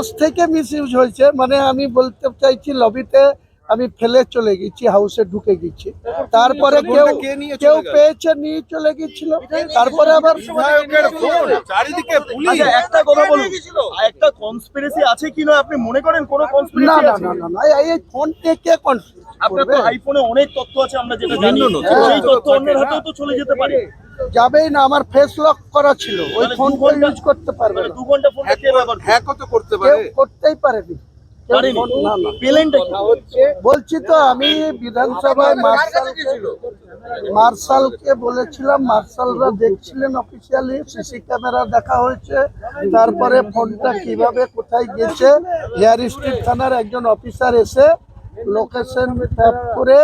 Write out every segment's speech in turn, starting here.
কাছ থেকে miss use হয়েছে মানে আমি বলতে চাইছি লবিতে আমি ফেলে চলে গেছি হাউসে ঢুকে গেছি। তারপরে কেউ চলে কেউ পেয়েছে নিয়ে চলে গেছিল তারপরে আবার ফোন চারিদিকে পুলিশ। আচ্ছা একটা কথা বলুন একটা কনস্পিরেসি আছে কি না? আপনি মনে করেন কোনো না কনস্পিরেসি না না না না এই- এই ফোন থেকে আপনার তো আইফোনে অনেক তথ্য আছে আমরা যেটা জানি। সেই তথ্য অন্যের হাতেও তো চলে যেতে পারে। যাবেই না আমার ফেস লক করা ছিল। ওই ফোন দু ইউজ করতে পারবে না। দু ঘণ্টা ফোনটা কে ব্যবহার করে? হ্যাকও তো করতে পারে। করতেই পারেনি? বলছি তো আমি বিধানসভায় মার্শাল মার্শালকে বলেছিলাম মার্শালরা দেখছিলেন অফিসিয়ালি সিসি ক্যামেরা দেখা হয়েছে। তারপরে ফোনটা কীভাবে কোথায় গেছে হেয়ার স্ট্রিট থানার একজন অফিসার এসে লোকেশন ট্যাপ করে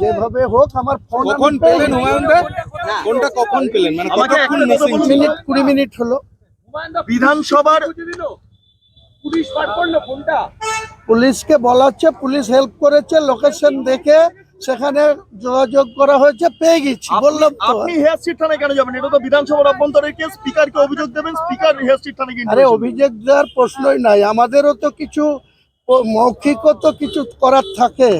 যেভাবে হোক আমার ফোন পেলেন হুমায়ুন ভাই কোনটা কখন পেলেন? মানে কতক্ষণ মিসিং মিনিট কুড়ি মিনিট হলো। বিধানসভার পুলিশকে বলা হচ্ছে পুলিশ হেল্প করেছে লোকেশন দেখে সেখানে যোগাযোগ করা হয়েছে পেয়ে গেছি। বললাম তো। আপনি হেয়ার স্ট্রিট থানায় কেন যাবেন? এটা তো বিধানসভার অভ্যন্তরের কেস স্পিকারকে অভিযোগ দেবেন স্পিকার হেয়ার স্ট্রিট থানায় গিয়ে আরে অভিযোগ দেওয়ার প্রশ্নই নাই। আমাদেরও তো কিছু মৌখিকও তো কিছু করার থাকে।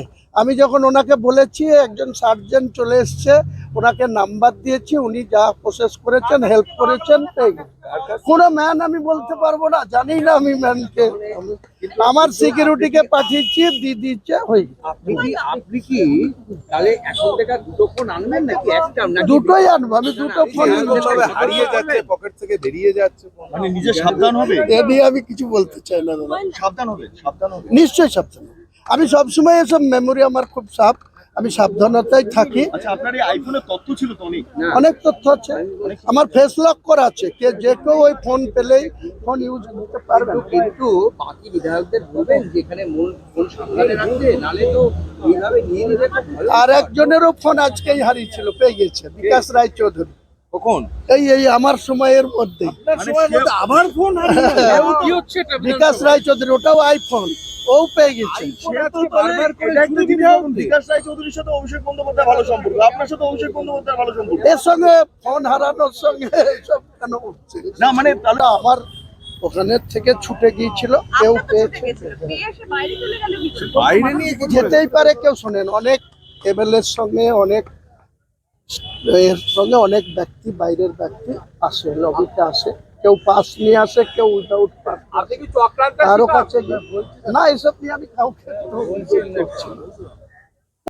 আমি যখন ওনাকে বলেছি একজন সার্জেন্ট চলে এসছে ওনাকে নাম্বার দিয়েছি উনি যা প্রসেস করেছেন হেল্প করেছেন কোনো ম্যান আমি বলতে পারব না জানি না আমি ম্যানকে আমার সিকিউরিটিকে পাঠিয়েছি দিয়ে দিচ্ছে হয়ে। আপনি কি তাহলে এখন থেকে দুটো ফোন আনবেন নাকি একটা? দুটোই আনব আমি দুটো ফোন হারিয়ে যাচ্ছে পকেট থেকে বেরিয়ে যাচ্ছে। মানে নিজে সাবধান হবে? এ নিয়ে আমি কিছু বলতে চাই না দাদা। সাবধান হবে সাবধান হবে। নিশ্চয়ই সাবধান আমি সবসময় এসব মেমোরি আমার খুব সাফ। আমি সাবধানতায় থাকি। আচ্ছা অনেক? তথ্য আছে। আমার ফেস লক করা আছে। কে যে কেউ ওই ফোন পেলেই ফোন ইউজ করতে পারবে। কিন্তু বাকি বিধায়কদের বলবেন যেখানে ফোন সাবধানে রাখতে নালে তো এইভাবে নিয়ে নিলে আর একজনেরও ফোন আজকেই হারিয়েছিল পেয়ে গেছে। বিকাশ রায় চৌধুরী কখন এই এই আমার সময়ের মধ্যে মানে ফোন হচ্ছে এটা বিকাশ রায় চৌধুরী ওটাও আইফোন ও পেয়ে। বিকাশ রায় চৌধুরীর সাথে অভিষেক বন্দ্যোপাধ্যায় ভালো সম্পর্ক। আপনার সাথে অভিষেক বন্দ্যোপাধ্যায় ভালো সম্পর্ক। এর সঙ্গে ফোন হারানোর সঙ্গে সব কেন উঠছে না মানে তাহলে আমার ওখানে থেকে ছুটে গিয়েছিল কেউ বাইরে চলে গেল কি করে? বাইরে নিয়ে যেতেই পারে কেউ শোনেন। অনেক এমএলএর সঙ্গে অনেক এর সঙ্গে অনেক ব্যক্তি বাইরের ব্যক্তি আসে লবিতে আসে। কেউ পাস নিয়ে আসে কেউ উইদাউট পাস আপনি কি চক্রান্ত কারও কাছে না। এসব নিয়ে আমি কাউকে।